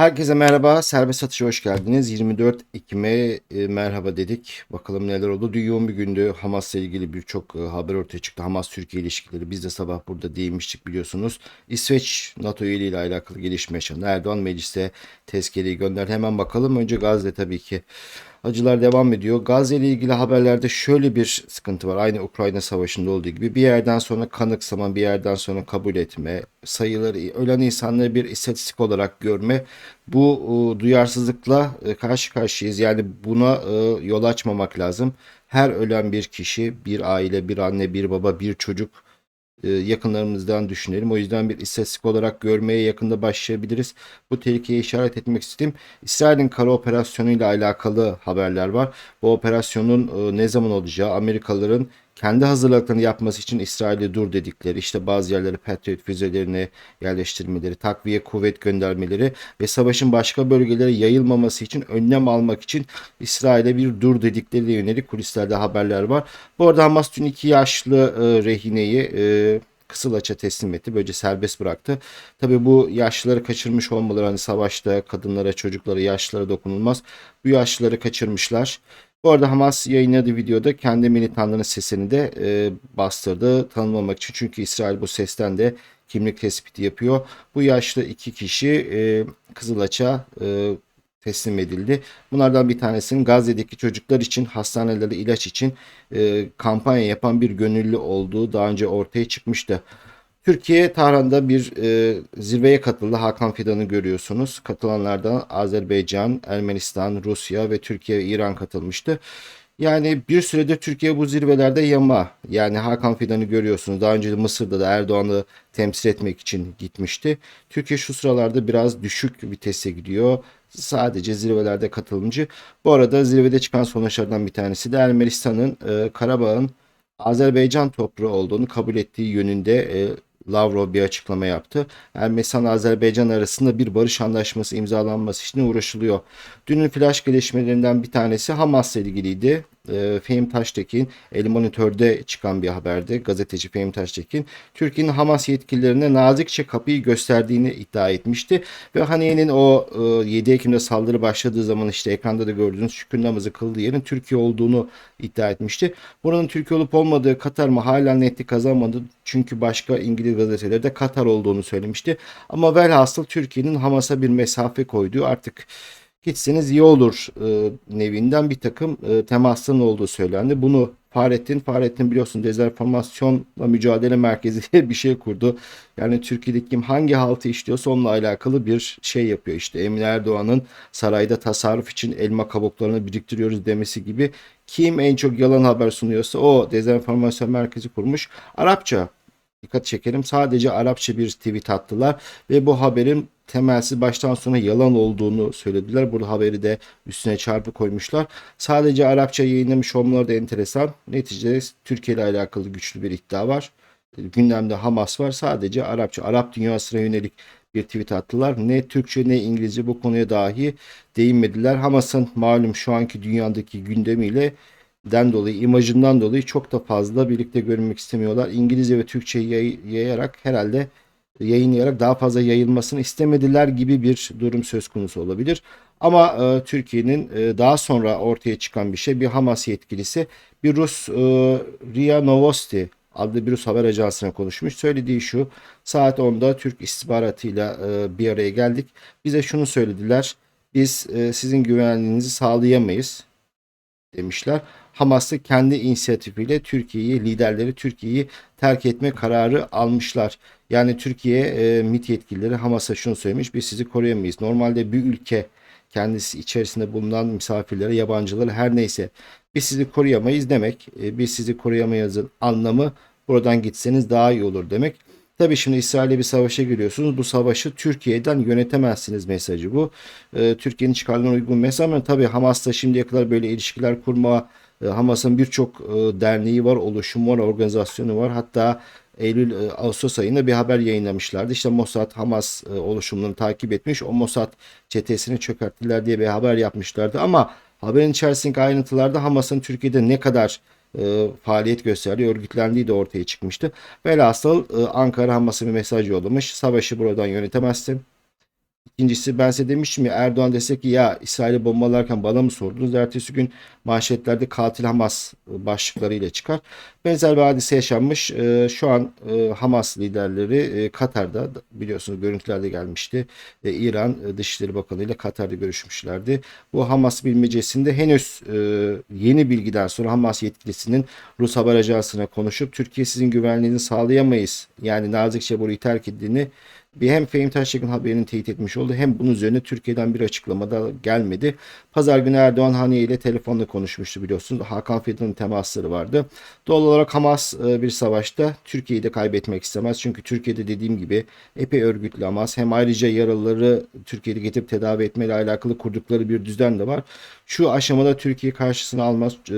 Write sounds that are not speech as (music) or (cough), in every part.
Herkese merhaba, serbest satışa hoş geldiniz. 24 Ekim'e e, merhaba dedik. Bakalım neler oldu. Dün yoğun bir gündü. Hamas'la ilgili birçok e, haber ortaya çıktı. Hamas-Türkiye ilişkileri. Biz de sabah burada değinmiştik biliyorsunuz. İsveç NATO üyeliği ile alakalı gelişme yaşandı. Erdoğan meclise tezkereyi gönderdi. Hemen bakalım. Önce Gazze tabii ki. Acılar devam ediyor. Gazze ile ilgili haberlerde şöyle bir sıkıntı var. Aynı Ukrayna Savaşı'nda olduğu gibi bir yerden sonra kanıksama, bir yerden sonra kabul etme, sayıları, ölen insanları bir istatistik olarak görme. Bu e, duyarsızlıkla karşı karşıyayız. Yani buna e, yol açmamak lazım. Her ölen bir kişi, bir aile, bir anne, bir baba, bir çocuk yakınlarımızdan düşünelim. O yüzden bir istatistik olarak görmeye yakında başlayabiliriz. Bu tehlikeye işaret etmek istedim. İsrail'in kara operasyonu ile alakalı haberler var. Bu operasyonun e, ne zaman olacağı, Amerikalıların kendi hazırlıklarını yapması için İsrail'e dur dedikleri, işte bazı yerlere Patriot füzelerini yerleştirmeleri, takviye kuvvet göndermeleri ve savaşın başka bölgelere yayılmaması için önlem almak için İsrail'e bir dur dedikleri yönelik kulislerde haberler var. Bu arada Hamas dün iki yaşlı e, rehineyi e, Kızılaç'a teslim etti. Böylece serbest bıraktı. Tabi bu yaşlıları kaçırmış olmaları hani savaşta kadınlara, çocuklara, yaşlılara dokunulmaz. Bu yaşlıları kaçırmışlar. Bu arada Hamas yayınladığı videoda kendi militanların sesini de e, bastırdı tanımlamak için. Çünkü İsrail bu sesten de kimlik tespiti yapıyor. Bu yaşlı iki kişi e, Kızılaç'a e, teslim edildi. Bunlardan bir tanesinin Gazze'deki çocuklar için hastanelerde ilaç için e, kampanya yapan bir gönüllü olduğu daha önce ortaya çıkmıştı. Türkiye Tahran'da bir e, zirveye katıldı. Hakan Fidan'ı görüyorsunuz. Katılanlardan Azerbaycan, Ermenistan, Rusya ve Türkiye ve İran katılmıştı. Yani bir süredir Türkiye bu zirvelerde yama. Yani Hakan Fidan'ı görüyorsunuz. Daha önce de Mısır'da da Erdoğan'ı temsil etmek için gitmişti. Türkiye şu sıralarda biraz düşük vitese gidiyor. Sadece zirvelerde katılımcı. Bu arada zirvede çıkan sonuçlardan bir tanesi de Ermenistan'ın e, Karabağ'ın Azerbaycan toprağı olduğunu kabul ettiği yönünde e, Lavrov bir açıklama yaptı. Ermenistan Azerbaycan arasında bir barış anlaşması imzalanması için uğraşılıyor. Dünün flash gelişmelerinden bir tanesi Hamas'la ilgiliydi. E, Fehim Taştekin El Monitör'de çıkan bir haberde gazeteci Fehim Taştekin Türkiye'nin Hamas yetkililerine nazikçe kapıyı gösterdiğini iddia etmişti. Ve Haniye'nin o e, 7 Ekim'de saldırı başladığı zaman işte ekranda da gördüğünüz şükür namazı kıldığı yerin Türkiye olduğunu iddia etmişti. Buranın Türkiye olup olmadığı Katar mı hala netlik kazanmadı. Çünkü başka İngiliz gazeteleri de Katar olduğunu söylemişti. Ama velhasıl Türkiye'nin Hamas'a bir mesafe koyduğu artık gitseniz iyi olur e, nevinden bir takım e, temasların olduğu söylendi. Bunu Fahrettin, Fahrettin biliyorsun dezenformasyonla mücadele merkezi diye (laughs) bir şey kurdu. Yani Türkiye'deki kim hangi haltı işliyorsa onunla alakalı bir şey yapıyor. İşte Emin Erdoğan'ın sarayda tasarruf için elma kabuklarını biriktiriyoruz demesi gibi kim en çok yalan haber sunuyorsa o dezenformasyon merkezi kurmuş. Arapça dikkat çekelim sadece Arapça bir tweet attılar ve bu haberin temelsiz baştan sona yalan olduğunu söylediler. Bu haberi de üstüne çarpı koymuşlar. Sadece Arapça yayınlamış olmaları da enteresan. Neticede Türkiye ile alakalı güçlü bir iddia var. Gündemde Hamas var. Sadece Arapça, Arap dünyasına yönelik bir tweet attılar. Ne Türkçe ne İngilizce bu konuya dahi değinmediler. Hamas'ın malum şu anki dünyadaki gündemiyle den dolayı, imajından dolayı çok da fazla birlikte görünmek istemiyorlar. İngilizce ve Türkçe yay- yayarak herhalde yayınlayarak daha fazla yayılmasını istemediler gibi bir durum söz konusu olabilir. Ama e, Türkiye'nin e, daha sonra ortaya çıkan bir şey bir Hamas yetkilisi bir Rus e, RIA Novosti adlı bir Rus haber ajansına konuşmuş. Söylediği şu saat 10'da Türk istihbaratıyla e, bir araya geldik. Bize şunu söylediler. Biz e, sizin güvenliğinizi sağlayamayız demişler. Hamas'ı kendi inisiyatifiyle Türkiye'yi, liderleri Türkiye'yi terk etme kararı almışlar. Yani Türkiye e, MİT yetkilileri Hamas'a şunu söylemiş. Biz sizi koruyamayız. Normalde bir ülke kendisi içerisinde bulunan misafirlere, yabancıları her neyse biz sizi koruyamayız demek. E, biz sizi koruyamayızın anlamı buradan gitseniz daha iyi olur demek. Tabii şimdi İsrail'le bir savaşa giriyorsunuz. Bu savaşı Türkiye'den yönetemezsiniz mesajı bu. E, Türkiye'nin çıkarlarına uygun mesaj ama tabii Hamas'ta şimdiye kadar böyle ilişkiler kurma, e, Hamas'ın birçok e, derneği var, oluşumu var, organizasyonu var. Hatta Eylül e, Ağustos ayında bir haber yayınlamışlardı. İşte Mossad Hamas e, oluşumlarını takip etmiş. O Mossad çetesini çökerttiler diye bir haber yapmışlardı. Ama haberin içerisindeki ayrıntılarda Hamas'ın Türkiye'de ne kadar e, faaliyet gösterdiği, örgütlendiği de ortaya çıkmıştı. Velhasıl e, Ankara Hamas'a bir mesaj yollamış. Savaşı buradan yönetemezsin. İkincisi ben size demiştim ya Erdoğan dese ki ya İsrail'i bombalarken bana mı sordunuz? Ertesi gün manşetlerde katil Hamas başlıklarıyla çıkar. Benzer bir hadise yaşanmış. Ee, Şu an e, Hamas liderleri e, Katar'da biliyorsunuz görüntülerde gelmişti. E, İran e, Dışişleri Bakanı ile Katar'da görüşmüşlerdi. Bu Hamas bilmecesinde henüz e, yeni bilgiden sonra Hamas yetkilisinin Rus haber ajansına konuşup Türkiye sizin güvenliğinizi sağlayamayız. Yani nazikçe burayı terk ettiğini bir hem Fehmi Taşçık'ın haberini teyit etmiş oldu hem bunun üzerine Türkiye'den bir açıklama da gelmedi. Pazar günü Erdoğan Haniye ile telefonla konuşmuştu biliyorsunuz. Hakan Fidan'ın temasları vardı. Doğal olarak Hamas e, bir savaşta Türkiye'yi de kaybetmek istemez. Çünkü Türkiye'de dediğim gibi epey örgütlü Hamas. Hem ayrıca yaralıları Türkiye'de getirip tedavi etmeyle alakalı kurdukları bir düzen de var. Şu aşamada Türkiye karşısına almaz. E,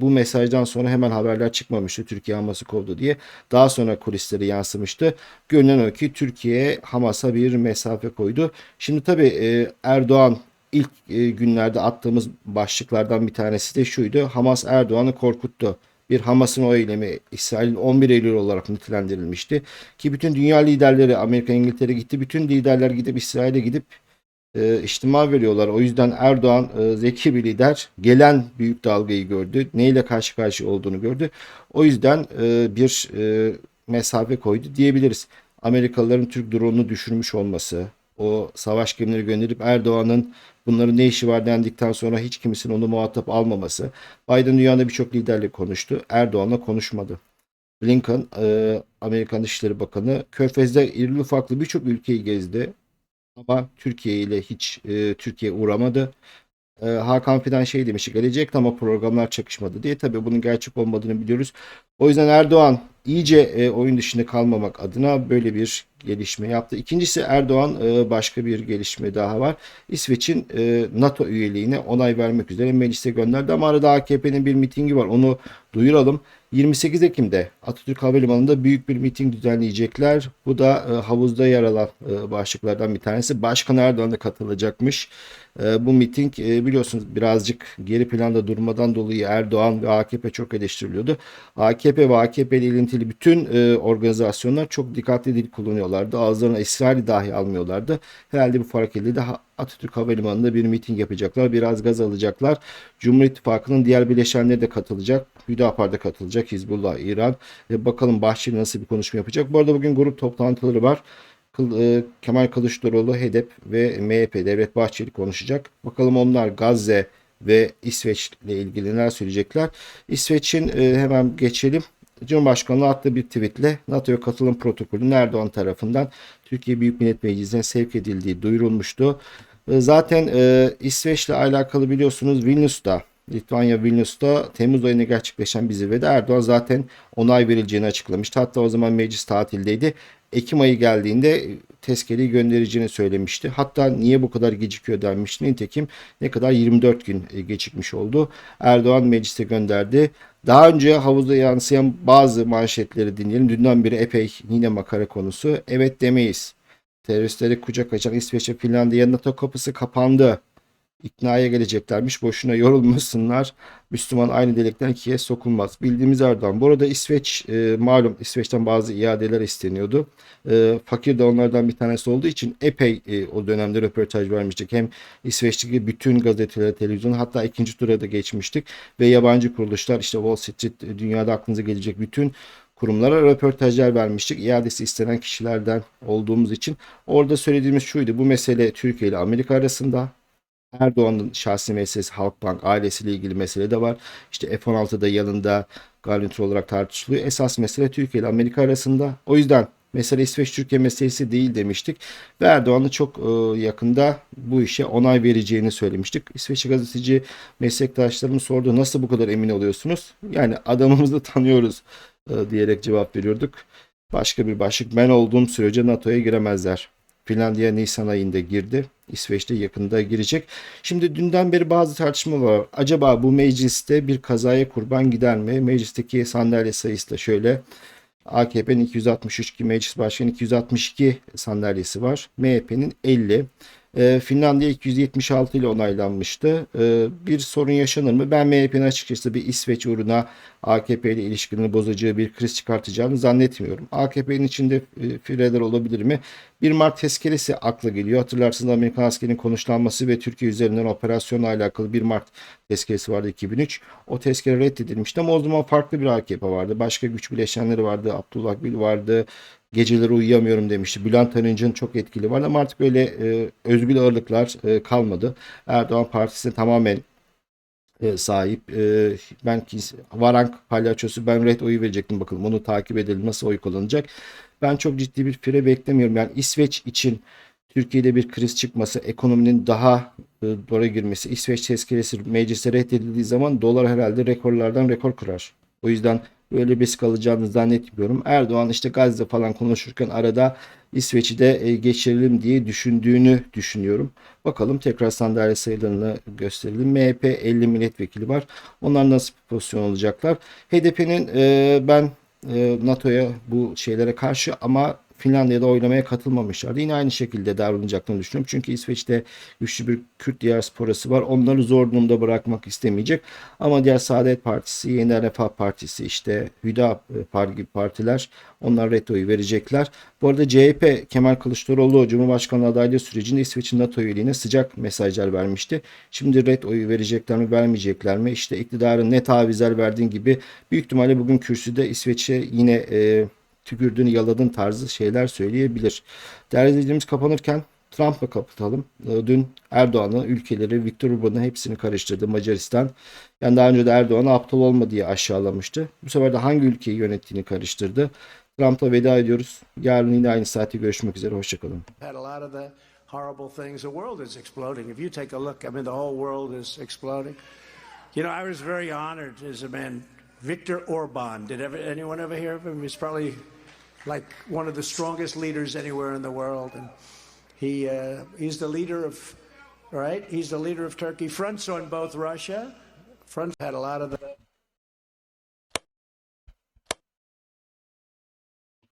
Bu mesajdan sonra hemen haberler çıkmamıştı. Türkiye Hamas'ı kovdu diye. Daha sonra kulisleri yansımıştı. Görünen o ki Türkiye Hamas'a bir mesafe koydu. Şimdi tabii e, Erdoğan ilk e, günlerde attığımız başlıklardan bir tanesi de şuydu. Hamas Erdoğan'ı korkuttu. Bir Hamas'ın o eylemi İsrail'in 11 Eylül olarak nitelendirilmişti. Ki bütün dünya liderleri Amerika İngiltere gitti. Bütün liderler gidip İsrail'e gidip e, içtima veriyorlar. O yüzden Erdoğan e, zeki bir lider. Gelen büyük dalgayı gördü. Neyle karşı karşıya olduğunu gördü. O yüzden e, bir e, mesafe koydu diyebiliriz. Amerikalıların Türk drone'unu düşürmüş olması, o savaş gemileri gönderip Erdoğan'ın bunların ne işi var dendikten sonra hiç kimsenin onu muhatap almaması. Biden dünyada birçok liderle konuştu. Erdoğan'la konuşmadı. Blinken, e, Amerikan Dışişleri Bakanı, Körfez'de irili ufaklı birçok ülkeyi gezdi. Ama Türkiye ile hiç e, Türkiye uğramadı. E, Hakan Fidan şey demişti gelecek ama programlar çakışmadı diye. Tabii bunun gerçek olmadığını biliyoruz. O yüzden Erdoğan iyice e, oyun dışında kalmamak adına böyle bir gelişme yaptı. İkincisi Erdoğan e, başka bir gelişme daha var. İsveç'in e, NATO üyeliğine onay vermek üzere meclise gönderdi ama arada AKP'nin bir mitingi var. Onu duyuralım. 28 Ekim'de Atatürk Havalimanı'nda büyük bir miting düzenleyecekler. Bu da e, havuzda yer alan e, başlıklardan bir tanesi. Başkan Erdoğan da katılacakmış. E, bu miting e, biliyorsunuz birazcık geri planda durmadan dolayı Erdoğan ve AKP çok eleştiriliyordu. AKP ve AKP ile ilintili bütün e, organizasyonlar çok dikkatli dil kullanıyorlardı. Ağızlarına İsrail'i dahi almıyorlardı. Herhalde bu fark edildi. Atatürk Havalimanı'nda bir miting yapacaklar. Biraz gaz alacaklar. Cumhur İttifakı'nın diğer bileşenleri de katılacak. Hüdapar da katılacak. Hizbullah, İran. Ve bakalım Bahçeli nasıl bir konuşma yapacak. Bu arada bugün grup toplantıları var. E, Kemal Kılıçdaroğlu, HDP ve MHP Devlet Bahçeli konuşacak. Bakalım onlar Gazze ve İsveç ile ilgili neler söyleyecekler. İsveç'in e, hemen geçelim. Cumhurbaşkanlığı attığı bir tweetle NATO'ya katılım protokolü Erdoğan tarafından Türkiye Büyük Millet Meclisi'ne sevk edildiği duyurulmuştu. E, Zaten e, İsveç'le alakalı biliyorsunuz Vilnius'ta Litvanya Vilnius'ta Temmuz ayında gerçekleşen bir zirvede Erdoğan zaten onay verileceğini açıklamıştı. Hatta o zaman meclis tatildeydi. Ekim ayı geldiğinde tezkereyi göndereceğini söylemişti. Hatta niye bu kadar gecikiyor denmişti. Nitekim ne kadar 24 gün e, gecikmiş oldu. Erdoğan meclise gönderdi. Daha önce havuzda yansıyan bazı manşetleri dinleyelim. Dünden beri epey yine makara konusu. Evet demeyiz. Teröristleri kucak açan İsveç ve Finlandiya NATO kapısı kapandı. İknaya geleceklermiş. Boşuna yorulmasınlar. Müslüman aynı delikten ikiye sokulmaz. Bildiğimiz Erdoğan. Bu arada İsveç e, malum İsveç'ten bazı iadeler isteniyordu. E, fakir de onlardan bir tanesi olduğu için epey e, o dönemde röportaj vermiştik. Hem İsveç'teki bütün gazeteler, televizyon hatta ikinci tura da geçmiştik. Ve yabancı kuruluşlar işte Wall Street dünyada aklınıza gelecek bütün kurumlara röportajlar vermiştik. İadesi istenen kişilerden olduğumuz için. Orada söylediğimiz şuydu. Bu mesele Türkiye ile Amerika arasında. Erdoğan'ın şahsi meselesi Halkbank ailesiyle ilgili mesele de var. İşte F-16'da yanında garnitür olarak tartışılıyor. Esas mesele Türkiye ile Amerika arasında. O yüzden mesele İsveç-Türkiye meselesi değil demiştik. Ve Erdoğan'ın çok e, yakında bu işe onay vereceğini söylemiştik. İsveçli gazeteci meslektaşlarımız sordu nasıl bu kadar emin oluyorsunuz? Yani adamımızı (laughs) tanıyoruz diyerek cevap veriyorduk. Başka bir başlık ben olduğum sürece NATO'ya giremezler. Finlandiya Nisan ayında girdi. İsveç'te yakında girecek. Şimdi dünden beri bazı tartışmalar var. Acaba bu mecliste bir kazaya kurban gider mi? Meclisteki sandalye sayısı da şöyle. AKP'nin 263 ki meclis başkanı 262 sandalyesi var. MHP'nin 50. E, Finlandiya 276 ile onaylanmıştı. E, bir sorun yaşanır mı? Ben MHP'nin açıkçası bir İsveç uğruna AKP ile ilişkilerini bozacağı bir kriz çıkartacağını zannetmiyorum. AKP'nin içinde e, fireler olabilir mi? 1 Mart tezkeresi akla geliyor. Hatırlarsınız Amerikan askerinin konuşlanması ve Türkiye üzerinden operasyonla alakalı 1 Mart tezkeresi vardı 2003. O tezkere reddedilmişti ama o zaman farklı bir AKP vardı. Başka güç bileşenleri vardı. Abdullah Gül vardı. Geceleri uyuyamıyorum demişti. Bülent Arınç'ın çok etkili vardı ama artık öyle e, özgül ağırlıklar e, kalmadı. Erdoğan Partisi'ne tamamen e, sahip. E, ben Varank palyaçosu ben red oyu verecektim bakalım onu takip edelim nasıl oy kullanacak. Ben çok ciddi bir fire beklemiyorum. Yani İsveç için Türkiye'de bir kriz çıkması, ekonominin daha e, dora girmesi, İsveç tezkeresi meclise reddedildiği zaman dolar herhalde rekorlardan rekor kırar. O yüzden böyle bir risk alacağını zannetmiyorum. Erdoğan işte Gazze falan konuşurken arada İsveç'i de e, geçirelim diye düşündüğünü düşünüyorum. Bakalım tekrar sandalye sayılarını gösterelim. MHP 50 milletvekili var. Onlar nasıl bir pozisyon alacaklar? HDP'nin e, ben e, NATO'ya bu şeylere karşı ama Finlandiya'da oylamaya katılmamışlardı. Yine aynı şekilde davranacaklarını düşünüyorum. Çünkü İsveç'te güçlü bir Kürt diasporası var. Onları zor durumda bırakmak istemeyecek. Ama diğer Saadet Partisi, Yeniden Refah Partisi, işte Hüda Par gibi partiler onlar retoyu verecekler. Bu arada CHP Kemal Kılıçdaroğlu Cumhurbaşkanlığı adaylığı sürecinde İsveç'in NATO üyeliğine sıcak mesajlar vermişti. Şimdi red oyu verecekler mi vermeyecekler mi? İşte iktidarın ne tavizler verdiğin gibi büyük ihtimalle bugün kürsüde İsveç'e yine e, tükürdün yaladın tarzı şeyler söyleyebilir. Değerli izleyicilerimiz kapanırken Trump'la kapatalım. Ee, Dün Erdoğan'ı, ülkeleri, Viktor Orban'ı hepsini karıştırdı Macaristan. Yani daha önce de Erdoğan'ı aptal olma diye aşağılamıştı. Bu sefer de hangi ülkeyi yönettiğini karıştırdı. Trump'la veda ediyoruz. Yarın yine aynı saatte görüşmek üzere. Hoşçakalın. horrible things. The world is exploding. If you take a look, I mean, the whole world is exploding. You know, I was very honored as a man. Viktor Orban. Did ever, anyone ever hear of him? He's probably like one of the strongest leaders anywhere in the world, and he uh, he's the leader of right. He's the leader of Turkey. Fronts on both Russia. Fronts had a lot of the